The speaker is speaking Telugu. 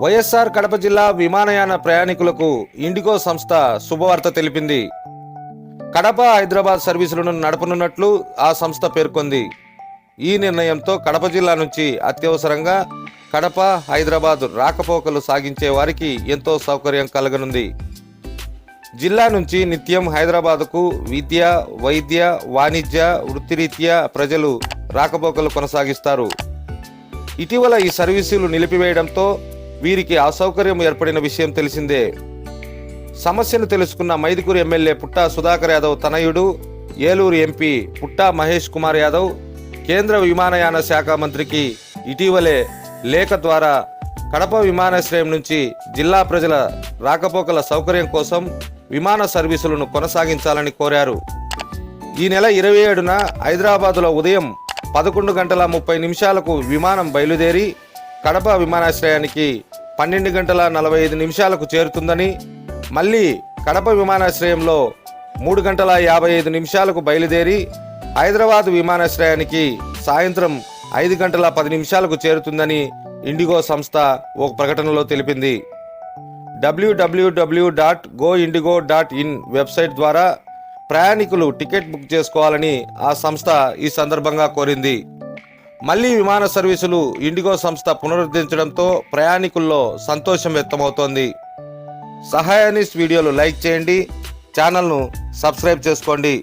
వైఎస్ఆర్ కడప జిల్లా విమానయాన ప్రయాణికులకు ఇండిగో సంస్థ శుభవార్త తెలిపింది. కడప హైదరాబాద్ సర్వీసులను నడపనున్నట్లు ఆ సంస్థ పేర్కొంది. ఈ నిర్ణయంతో కడప జిల్లా నుంచి అత్యవసరంగా కడప హైదరాబాద్ రాకపోకలు సాగించే వారికి ఎంతో సౌకర్యం కలగనుంది. జిల్లా నుంచి నిత్యం హైదరాబాదుకు విద్య వైద్య వాణిజ్య వృత్తిరీత్యా ప్రజలు రాకపోకలు కొనసాగిస్తారు. ఇటీవల ఈ సర్వీసులు నిలిపివేయడంతో వీరికి అసౌకర్యం ఏర్పడిన విషయం తెలిసిందే. సమస్యను తెలుసుకున్న మైదుకూరు ఎమ్మెల్యే పుట్టా సుధాకర్ యాదవ్ తనయుడు ఏలూరు ఎంపీ పుట్టా మహేష్ కుమార్ యాదవ్ కేంద్ర విమానయాన శాఖ మంత్రికి ఇటీవలే లేఖ ద్వారా కడప విమానాశ్రయం నుంచి జిల్లా ప్రజల రాకపోకల సౌకర్యం కోసం విమాన సర్వీసులను కొనసాగించాలని కోరారు. ఈ నెల ఇరవై ఏడున హైదరాబాదులో ఉదయం పదకొండు గంటల ముప్పై నిమిషాలకు విమానం బయలుదేరి కడప విమానాశ్రయానికి పన్నెండు గంటల నలభై ఐదు నిమిషాలకు చేరుతుందని మళ్ళీ కడప విమానాశ్రయంలో మూడు గంటల యాభై ఐదు నిమిషాలకు బయలుదేరి హైదరాబాద్ విమానాశ్రయానికి సాయంత్రం ఐదు గంటల పది నిమిషాలకు చేరుతుందని ఇండిగో సంస్థ ఒక ప్రకటనలో తెలిపింది. డబ్ల్యూడబ్ల్యూడబ్ల్యూ dot go IndiGo dot in website ద్వారా ప్రయాణికులు టికెట్ బుక్ చేసుకోవాలని ఆ సంస్థ ఈ సందర్భంగా కోరింది. మళ్ళీ విమాన సర్వీసులు ఇండిగో సంస్థ పునరుద్ధరించడంతో ప్రయాణికుల్లో సంతోషం వ్యక్తమవుతోంది. సహాయానిస్ వీడియోలు లైక్ చేయండి ఛానల్ను సబ్స్క్రైబ్ చేసుకోండి.